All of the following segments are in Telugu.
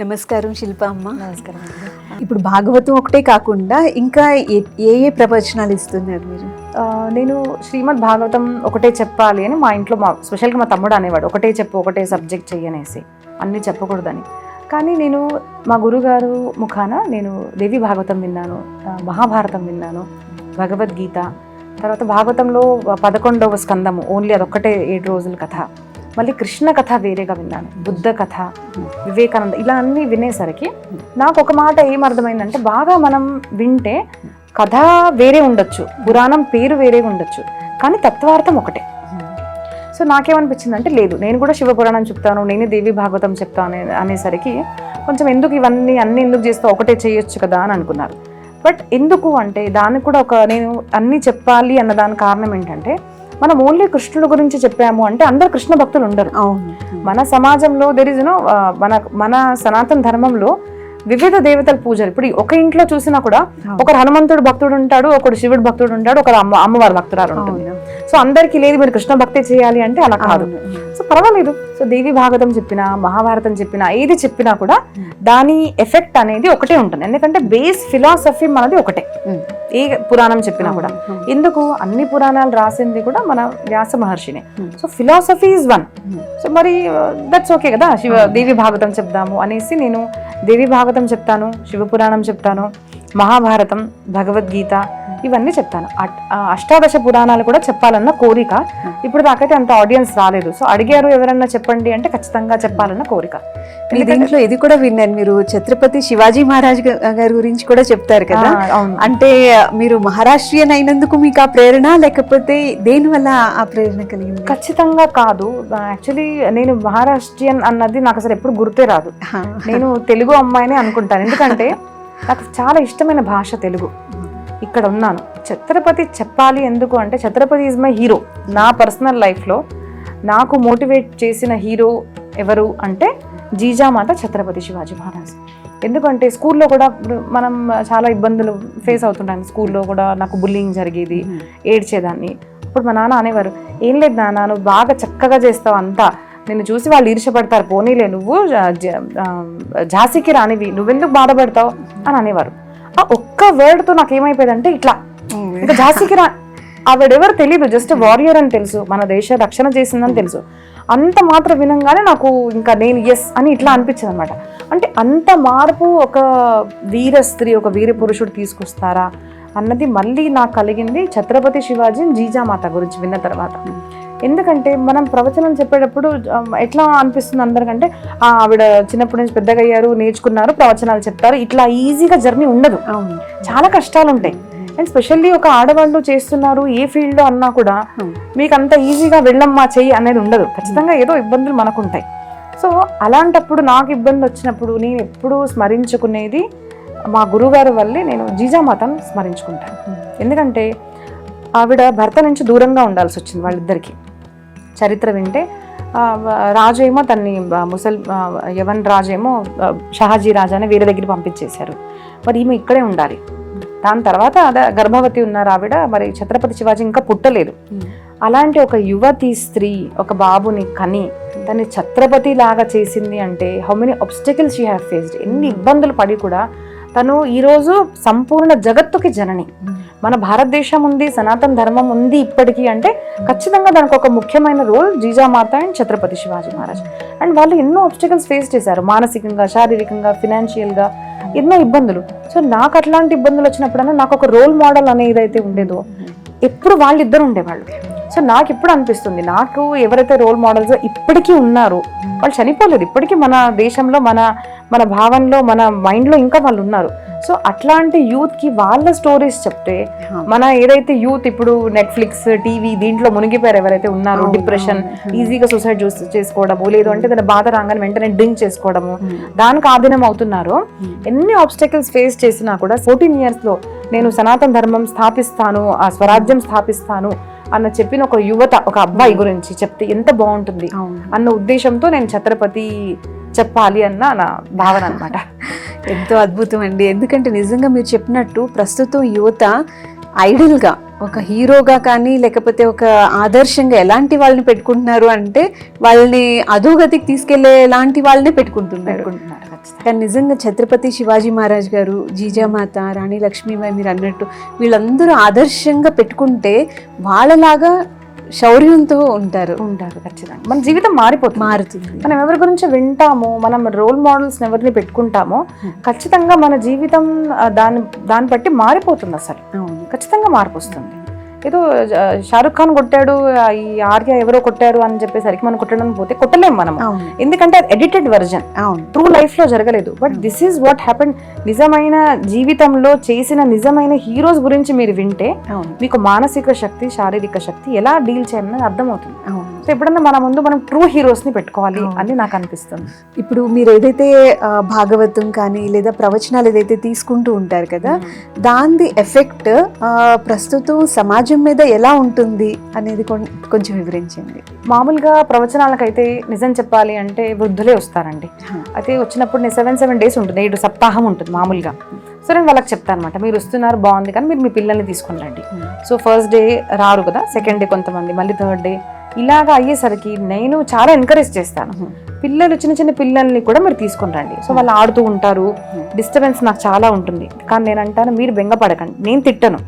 నమస్కారం శిల్ప అమ్మ. నమస్కారం ఇప్పుడు భాగవతం ఒకటే కాకుండా ఇంకా ఏ ఏ ప్రవచనాలు ఇస్తున్నారు మీరు? నేను శ్రీమద్ భాగవతం ఒకటే చెప్పాలి అని మా ఇంట్లో మా స్పెషల్గా మా తమ్ముడు అనేవాడు ఒకటే చెప్పు ఒకటే సబ్జెక్ట్ చెయ్యనేసి అన్నీ చెప్పకూడదని. కానీ నేను మా గురుగారు ముఖాన నేను దేవి భాగవతం విన్నాను మహాభారతం విన్నాను భగవద్గీత తర్వాత భాగవతంలో పదకొండవ స్కందము ఓన్లీ అదొక్కటే ఏడు రోజుల కథ. మళ్ళీ కృష్ణ కథ వేరేగా విన్నాను బుద్ధ కథ వివేకానంద ఇలా అన్నీ వినేసరికి నాకు ఒక మాట ఏం అర్థమైందంటే బాగా మనం వింటే కథ వేరే ఉండొచ్చు పురాణం పేరు వేరే ఉండొచ్చు కానీ తత్వార్థం ఒకటే. సో నాకేమనిపించింది అంటే లేదు నేను కూడా శివపురాణం చెప్తాను నేనే దేవి భాగవతం చెప్తాను అనేసరికి కొంచెం ఎందుకు ఇవన్నీ అన్ని ఎందుకు చేస్తా ఒకటే చేయొచ్చు కదా అని అనుకున్నారు. బట్ ఎందుకు అంటే దానికి కూడా ఒక నేను అన్నీ చెప్పాలి అన్న దాని కారణం ఏంటంటే మనం ఓన్లీ కృష్ణుడు గురించి చెప్పాము అంటే అందరు కృష్ణ భక్తులు ఉండరు. మన సమాజంలో దెర్ ఇస్ యూనో మన మన సనాతన ధర్మంలో వివిధ దేవతల పూజలు. ఇప్పుడు ఒక ఇంట్లో చూసినా కూడా ఒకరు హనుమంతుడు భక్తుడు ఉంటాడు ఒకడు శివుడు భక్తుడు ఉంటాడు ఒకరు అమ్మ అమ్మవారి భక్తురాలు ఉంటుంది. సో అందరికీ లేదు మీరు కృష్ణ భక్తి చేయాలి అంటే అలా కాదు. సో పర్వాలేదు. సో దేవి భాగవతం చెప్పినా మహాభారతం చెప్పినా ఏది చెప్పినా కూడా దాని ఎఫెక్ట్ అనేది ఒకటే ఉంటుంది. ఎందుకంటే బేస్ ఫిలాసఫీ మనది ఒకటే. ఏ పురాణం చెప్పినా కూడా. ఎందుకు అన్ని పురాణాలు రాసింది కూడా మన Vyasa మహర్షినే. So philosophy is one. So మరి దట్స్ ఓకే కదా శివ దేవి భాగవతం చెప్దాము అనేసి నేను దేవి భాగవతం చెప్తాను శివపురాణం చెప్తాను మహాభారతం భగవద్గీత ఇవన్నీ చెప్తాను. అష్టాదశ పురాణాలు కూడా చెప్పాలన్న కోరిక. ఇప్పుడు దాకైతే అంత ఆడియన్స్ రాలేదు. సో అడిగారు ఎవరన్నా చెప్పండి అంటే ఖచ్చితంగా చెప్పాలన్న కోరిక. మీ దీంట్లో ఇది కూడా విన్నాను. మీరు ఛత్రపతి శివాజీ మహారాజ్ గారి గురించి కూడా చెప్తారు కదా? అంటే మీరు మహారాష్ట్రియన్ అయినందుకు మీకు ఆ ప్రేరణ లేకపోతే దేని వల్ల ఆ ప్రేరణ కలిగింది? ఖచ్చితంగా కాదు. యాక్చువల్లీ నేను మహారాష్ట్రియన్ అన్నది నాకు అసలు ఎప్పుడు గుర్తే రాదు. నేను తెలుగు అమ్మాయిని అనుకుంటాను. ఎందుకంటే నాకు చాలా ఇష్టమైన భాష తెలుగు. ఇక్కడ ఉన్నాను. ఛత్రపతి చెప్పాలి ఎందుకు అంటే ఛత్రపతి ఈజ్ మై హీరో నా పర్సనల్ లైఫ్లో నాకు మోటివేట్ చేసిన హీరో ఎవరు అంటే జీజామాత ఛత్రపతి శివాజీ మహారాజ్. ఎందుకంటే స్కూల్లో కూడా మనం చాలా ఇబ్బందులు ఫేస్ అవుతుంటాను స్కూల్లో కూడా నాకు బుల్లింగ్ జరిగేది ఏడ్చేదాన్ని. అప్పుడు మా నాన్న అనేవారు ఏం లేదు నాన్న నువ్వు బాగా చక్కగా చేస్తావు అంతా. నిన్ను చూసి వాళ్ళు ఈర్షపడతారు పోనీలే నువ్వు ఝాసీకి రానివి నువ్వెందుకు బాధపడతావు? అని అనేవారు. ఆ ఒక్క వర్డ్తో నాకు ఏమైపోయిందంటే ఇట్లా. ఇంకా ఝాసీకి రా ఆవిడెవరు తెలియదు జస్ట్ వారియర్ అని తెలుసు మన దేశ రక్షణ చేసిందని తెలుసు. అంత మాత్రం వినంగానే నాకు ఇంకా నేను ఎస్ అని ఇట్లా అనిపించింది అనమాట అంటే అంత మార్పు ఒక వీర స్త్రీ ఒక వీర పురుషుడు తీసుకొస్తారా? అన్నది మళ్ళీ నాకు కలిగింది ఛత్రపతి శివాజీ జీజామాత గురించి విన్న తర్వాత. ఎందుకంటే మనం ప్రవచనం చెప్పేటప్పుడు ఎట్లా అనిపిస్తుంది అందరికంటే ఆవిడ చిన్నప్పటి నుంచి పెద్దగా అయ్యారు నేర్చుకున్నారు ప్రవచనాలు చెప్తారు ఇట్లా ఈజీగా జర్నీ ఉండదు. చాలా కష్టాలు ఉంటాయి అండ్ స్పెషల్లీ ఒక ఆడవాళ్ళు చేస్తున్నారు ఏ ఫీల్డ్లో అన్నా కూడా. మీకు అంత ఈజీగా వెళ్ళమ్మా చెయ్యి అనేది ఉండదు. ఖచ్చితంగా ఏదో ఇబ్బందులు మనకు ఉంటాయి సో అలాంటప్పుడు నాకు ఇబ్బంది వచ్చినప్పుడు నేను ఎప్పుడూ స్మరించుకునేది మా గురుగారు వల్లే నేను జీజామాతను స్మరించుకుంటాను. ఎందుకంటే ఆవిడ భర్త నుంచి దూరంగా ఉండాల్సి వచ్చింది వాళ్ళిద్దరికి. చరిత్ర వింటే రాజు ఏమో తన్ని ముసల్ యవన్ రాజు ఏమో షహాజీ రాజాని వేరే దగ్గర పంపించేశారు. మరి ఈమె ఇక్కడే ఉండాలి. దాని తర్వాత అదే గర్భవతి ఉన్నారు ఆవిడ మరి ఛత్రపతి శివాజీ ఇంకా పుట్టలేదు. అలాంటి ఒక యువతి స్త్రీ ఒక బాబుని కని దాన్ని ఛత్రపతి లాగా చేసింది అంటే how many obstacles you have faced ఎన్ని ఇబ్బందులు పడి కూడా తను ఈరోజు సంపూర్ణ జగత్తుకి జనని. మన భారతదేశం ఉంది సనాతన ధర్మం ఉంది ఇప్పటికీ అంటే ఖచ్చితంగా దానికి ఒక ముఖ్యమైన role Jijamata and Chhatrapati Shivaji Maharaj. And వాళ్ళు ఎన్నో ఆబ్స్టికల్స్ ఫేస్ చేశారు మానసికంగా శారీరకంగా ఫినాన్షియల్గా ఎన్నో ఇబ్బందులు. సో నాకు అట్లాంటి ఇబ్బందులు వచ్చినప్పుడన్నా నాకు ఒక రోల్ మోడల్ అనేది అయితే ఉండేదో ఎప్పుడు వాళ్ళిద్దరు ఉండేవాళ్ళు. సో నాకు ఇప్పుడు అనిపిస్తుంది నాకు ఎవరైతే రోల్ మోడల్స్ ఇప్పటికీ ఉన్నారో వాళ్ళు చనిపోలేదు. ఇప్పటికీ మన దేశంలో మన మన భావనలో మన మైండ్లో ఇంకా వాళ్ళు ఉన్నారు. సో అట్లాంటి యూత్కి వాళ్ళ స్టోరీస్ చెప్తే మన ఏదైతే యూత్ ఇప్పుడు నెట్ఫ్లిక్స్ టీవీ దీంట్లో మునిగిపోయారు ఎవరైతే ఉన్నారో డిప్రెషన్. ఈజీగా సూసైడ్ చేసుకోవడము లేదు అంటే దాని బాధ రాగానే వెంటనే డ్రింక్ చేసుకోవడము. దానికి ఆధీనం అవుతున్నారు. ఎన్ని ఆబ్స్టకల్స్ ఫేస్ చేసినా కూడా ఫోర్టీన్ ఇయర్స్లో నేను సనాతన ధర్మం స్థాపిస్తాను ఆ స్వరాజ్యం స్థాపిస్తాను అన్న చెప్పిన ఒక యువత ఒక అబ్బాయి గురించి చెప్తే ఎంత బాగుంటుంది అన్న ఉద్దేశంతో నేను ఛత్రపతి చెప్పాలి అన్న నా భావన అనమాట ఎంతో అద్భుతం అండి ఎందుకంటే నిజంగా మీరు చెప్పినట్టు ప్రస్తుతం యువత ఐడల్గా ఒక హీరోగా కానీ లేకపోతే ఒక ఆదర్శంగా ఎలాంటి వాళ్ళని పెట్టుకుంటున్నారు అంటే వాళ్ళని అధోగతికి తీసుకెళ్ళే ఎలాంటి వాళ్ళనే పెట్టుకుంటున్నారు. కానీ నిజంగా ఛత్రపతి శివాజీ మహారాజ్ గారు జీజామాత రాణి లక్ష్మీబాయి మీరు అన్నట్టు వీళ్ళందరూ ఆదర్శంగా పెట్టుకుంటే వాళ్ళలాగా శౌర్యంతో ఉంటారు. ఉంటారు ఖచ్చితంగా. మన జీవితం మారిపోతుంది. మారుతుంది. మనం ఎవరి గురించి వింటామో మనం రోల్ మోడల్స్ ఎవరిని పెట్టుకుంటామో ఖచ్చితంగా మన జీవితం దాని దాన్ని బట్టి మారిపోతుంది అసలు. ఖచ్చితంగా మార్పు వస్తుంది. ఏదో షారుఖ్ ఖాన్ కొట్టాడు ఈ ఆర్య ఎవరో కొట్టారు అని చెప్పేసరికి మనం కొట్టడానికి పోతే కొట్టలేం మనం ఎందుకంటే అది ఎడిటెడ్ వర్జన్. ట్రూ లైఫ్లో జరగలేదు. But this is what happen నిజమైన జీవితంలో చేసిన నిజమైన హీరోస్ గురించి మీరు వింటే మీకు మానసిక శక్తి శారీరక శక్తి ఎలా డీల్ చేయాలని అర్థమవుతుంది. సో ఎప్పుడన్నా మన ముందు మనం ట్రూ హీరోస్ని పెట్టుకోవాలి. అని నాకు అనిపిస్తుంది. ఇప్పుడు మీరు ఏదైతే భాగవతం కానీ లేదా ప్రవచనాలు ఏదైతే తీసుకుంటూ ఉంటారు కదా దాని ఎఫెక్ట్ ప్రస్తుతం సమాజం మీద ఎలా ఉంటుంది అనేది కొంచెం వివరించండి. మామూలుగా ప్రవచనాలకైతే నిజం చెప్పాలి అంటే వృద్ధులే వస్తారండి. అయితే వచ్చినప్పుడు నేను సెవెన్ సెవెన్ డేస్ ఉంటుంది ఏడు సప్తాహం ఉంటుంది మామూలుగా. సో నేను వాళ్ళకి చెప్తాను అనమాట మీరు వస్తున్నారు బాగుంది కానీ మీరు మీ పిల్లల్ని తీసుకుని రండి. సో ఫస్ట్ డే రారు కదా సెకండ్ డే కొంతమంది మళ్ళీ థర్డ్ డే ఇలాగా అయ్యేసరికి నేను చాలా ఎంకరేజ్ చేస్తాను. పిల్లలు చిన్న చిన్న పిల్లల్ని కూడా మీరు తీసుకుని రండి. సో వాళ్ళు ఆడుతూ ఉంటారు. డిస్టర్బెన్స్ నాకు చాలా ఉంటుంది. కానీ నేను అంటాను మీరు బెంగపడకండి నేను తిట్టను.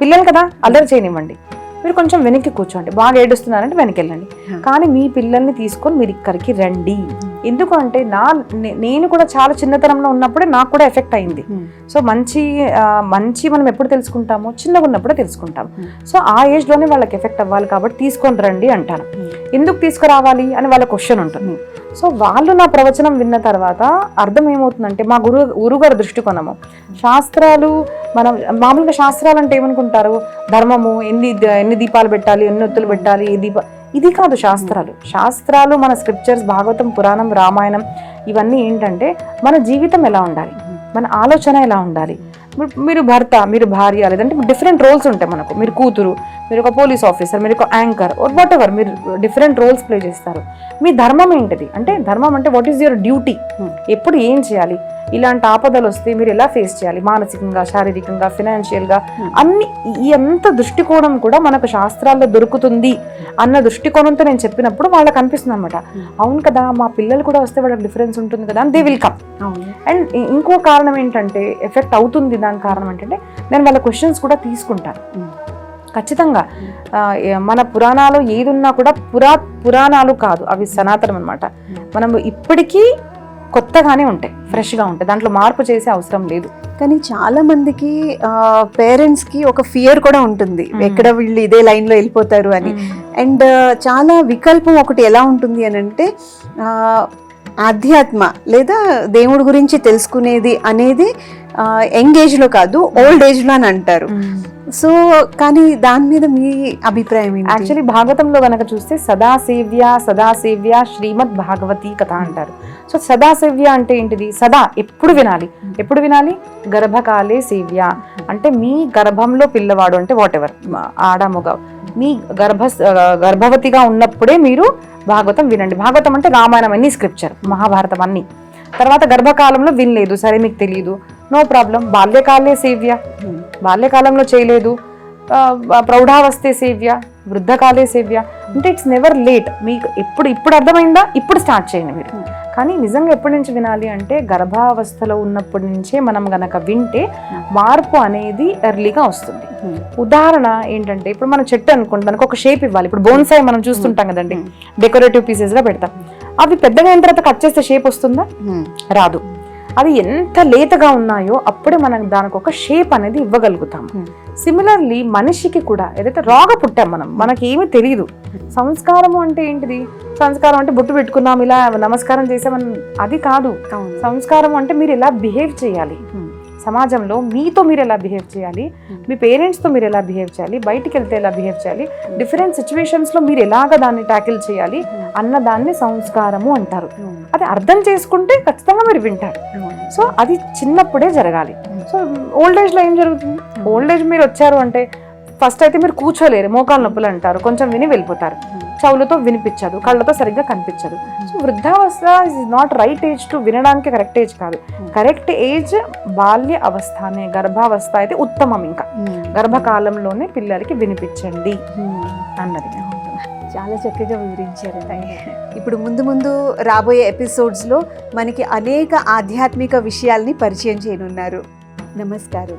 పిల్లలు కదా అల్లరి చేయనివ్వండి. మీరు కొంచెం వెనక్కి కూర్చోండి. బాగా ఏడుస్తున్నారంటే వెనక్కి వెళ్ళండి. కానీ మీ పిల్లల్ని తీసుకొని మీరు ఇక్కడికి రండి. ఎందుకు అంటే నా నేను కూడా చాలా చిన్నతనంలో ఉన్నప్పుడే నాకు కూడా ఎఫెక్ట్ అయింది. సో మంచి మంచి మనం ఎప్పుడు తెలుసుకుంటామో చిన్నగా ఉన్నప్పుడే తెలుసుకుంటాం. సో ఆ ఏజ్లోనే వాళ్ళకి ఎఫెక్ట్ అవ్వాలి కాబట్టి తీసుకొని రండి అంటాను. ఎందుకు తీసుకురావాలి అని వాళ్ళ క్వశ్చన్ ఉంటుంది. సో వాళ్ళు నా ప్రవచనం విన్న తర్వాత అర్థం ఏమవుతుందంటే మా గురు గురుగారి దృష్టికోణము. శాస్త్రాలు మనం మామూలుగా శాస్త్రాలు అంటే ఏమనుకుంటారు? ధర్మము ఎన్ని ఎన్ని దీపాలు పెట్టాలి ఎన్ని ఒత్తులు పెట్టాలి ఏ దీప ఇది కాదు శాస్త్రాలు. శాస్త్రాలు మన స్క్రిప్చర్స్ భాగవతం పురాణం రామాయణం ఇవన్నీ ఏంటంటే మన జీవితం ఎలా ఉండాలి? మన ఆలోచన ఎలా ఉండాలి? మీరు- భర్త మీరు భార్య లేదంటే డిఫరెంట్ రోల్స్ ఉంటాయి మనకు. మీరు కూతురు మీరు ఒక పోలీస్ ఆఫీసర్ మీరు ఒక యాంకర్ వాట్ ఎవర్ మీరు డిఫరెంట్ రోల్స్ ప్లే చేస్తారు. మీ ధర్మం ఏంటిది? అంటే ధర్మం అంటే వాట్ ఈస్ యువర్ డ్యూటీ ఎప్పుడు ఏం చేయాలి? ఇలాంటి ఆపదలు వస్తే మీరు ఎలా ఫేస్ చేయాలి? మానసికంగా శారీరకంగా ఫినాన్షియల్గా అన్ని ఈ అంత దృష్టికోణం కూడా మనకు శాస్త్రాల్లో దొరుకుతుంది అన్న దృష్టికోణంతో నేను చెప్పినప్పుడు వాళ్ళకి అనిపిస్తుంది అనమాట అవును కదా మా పిల్లలు కూడా వస్తే వాళ్ళకి డిఫరెన్స్ ఉంటుంది కదా దే విల్ కమ్ అండ్ ఇంకో కారణం ఏంటంటే ఎఫెక్ట్ అవుతుంది దాని కారణం ఏంటంటే నేను వాళ్ళ క్వశ్చన్స్ కూడా తీసుకుంటాను. ఖచ్చితంగా. మన పురాణాలు ఏది ఉన్నా కూడా పురా పురాణాలు కాదు అవి సనాతనం అనమాట మనం ఇప్పటికీ కొత్తగానే ఉంటాయి ఫ్రెష్గా ఉంటాయి. దాంట్లో మార్పు చేసే అవసరం లేదు. కానీ చాలా మందికి పేరెంట్స్కి ఒక ఫియర్ కూడా ఉంటుంది. ఎక్కడ వీళ్ళు ఇదే లైన్లో వెళ్ళిపోతారు అని. అండ్ చాలా వికల్పం ఒకటి ఎలా ఉంటుంది అని అంటే ఆధ్యాత్మ లేదా దేవుడి గురించి తెలుసుకునేది అనేది యంగ్ ఏజ్లో కాదు ఓల్డ్ ఏజ్లో అని అంటారు. సో కానీ దాని మీద మీ అభిప్రాయం యాక్చువల్లీ భాగవతంలో కనుక చూస్తే సదాసేవ్య సదాసేవ్య శ్రీమద్ భాగవతి కథ అంటారు. సో సదాసేవ్య అంటే ఏంటిది? సదా ఎప్పుడు వినాలి? ఎప్పుడు వినాలి? గర్భకాలే సేవ్య. అంటే మీ గర్భంలో పిల్లవాడు అంటే వాట్ ఎవర్ ఆడ మగ. మీ గర్భ గర్భవతిగా ఉన్నప్పుడే మీరు భాగవతం వినండి. భాగవతం అంటే రామాయణం అన్ని స్క్రిప్చర్ మహాభారతం అన్ని. తర్వాత గర్భకాలంలో వినలేదు. సరే మీకు తెలియదు నో ప్రాబ్లం బాల్యకాలే సేవ్య. బాల్యకాలంలో చేయలేదు. ప్రౌఢావస్థే సేవ్య వృద్ధకాలే సేవ్య. అంటే ఇట్స్ నెవర్ లేట్ మీకు ఎప్పుడు ఇప్పుడు అర్థమైందా? ఇప్పుడు స్టార్ట్ చేయండి మీరు. కానీ నిజంగా ఎప్పటి నుంచి వినాలి అంటే గర్భావస్థలో ఉన్నప్పటి నుంచే మనం గనక వింటే మార్పు అనేది ఎర్లీగా వస్తుంది. ఉదాహరణ ఏంటంటే ఇప్పుడు మన చెట్టు అనుకోండి దానికి ఒక షేప్ ఇవ్వాలి. ఇప్పుడు బోన్సాయి మనం చూస్తుంటాం కదండి. డెకరేటివ్ పీసెస్గా పెడతాం. అవి పెద్దగా అయిన తర్వాత కట్ చేస్తే షేప్ వస్తుందా? రాదు. అది ఎంత లేతగా ఉన్నాయో అప్పుడే మనం దానికి ఒక షేప్ అనేది ఇవ్వగలుగుతాం సిమిలర్లీ మనిషికి కూడా ఏదైతే రాగా పుట్టాం మనం మనకి ఏమీ తెలియదు సంస్కారము అంటే ఏంటిది? సంస్కారం అంటే బొట్టు పెట్టుకున్నాం ఇలా నమస్కారం చేసామని అది కాదు. సంస్కారం అంటే మీరు ఎలా బిహేవ్ చేయాలి. సమాజంలో మీతో మీరు ఎలా బిహేవ్ చేయాలి? మీ పేరెంట్స్తో మీరు ఎలా బిహేవ్ చేయాలి? బయటికి వెళ్తే ఎలా బిహేవ్ చేయాలి? డిఫరెంట్ సిచ్యువేషన్స్లో మీరు ఎలాగ దాన్ని ట్యాకిల్ చేయాలి అన్న దాన్ని సంస్కారము అంటారు. అది అర్థం చేసుకుంటే ఖచ్చితంగా మీరు వింటారు. సో అది చిన్నప్పుడే జరగాలి. సో ఓల్డ్ ఏజ్లో ఏం జరుగుతుంది? ఓల్డ్ ఏజ్ మీరు వచ్చారు అంటే ఫస్ట్ అయితే మీరు కూర్చోలేరు మోకాలు నొప్పులు అంటారు కొంచెం విని వెళ్ళిపోతారు. చెవులతో వినిపించదు కళ్ళతో సరిగ్గా కనిపించదు. So వృద్ధావస్థ is not right age to వినడానికి కరెక్ట్ ఏజ్ కాదు. కరెక్ట్ ఏజ్ బాల్య అవస్థనే గర్భావస్థ అయితే ఉత్తమం ఇంకా. గర్భకాలంలోనే పిల్లలకి వినిపించండి అన్నది. సో చాలా చక్కగా వివరించారండి ఇప్పుడు ముందు ముందు రాబోయే ఎపిసోడ్స్లో మనకి అనేక ఆధ్యాత్మిక విషయాల్ని పరిచయం చేయనున్నారు. నమస్కారం.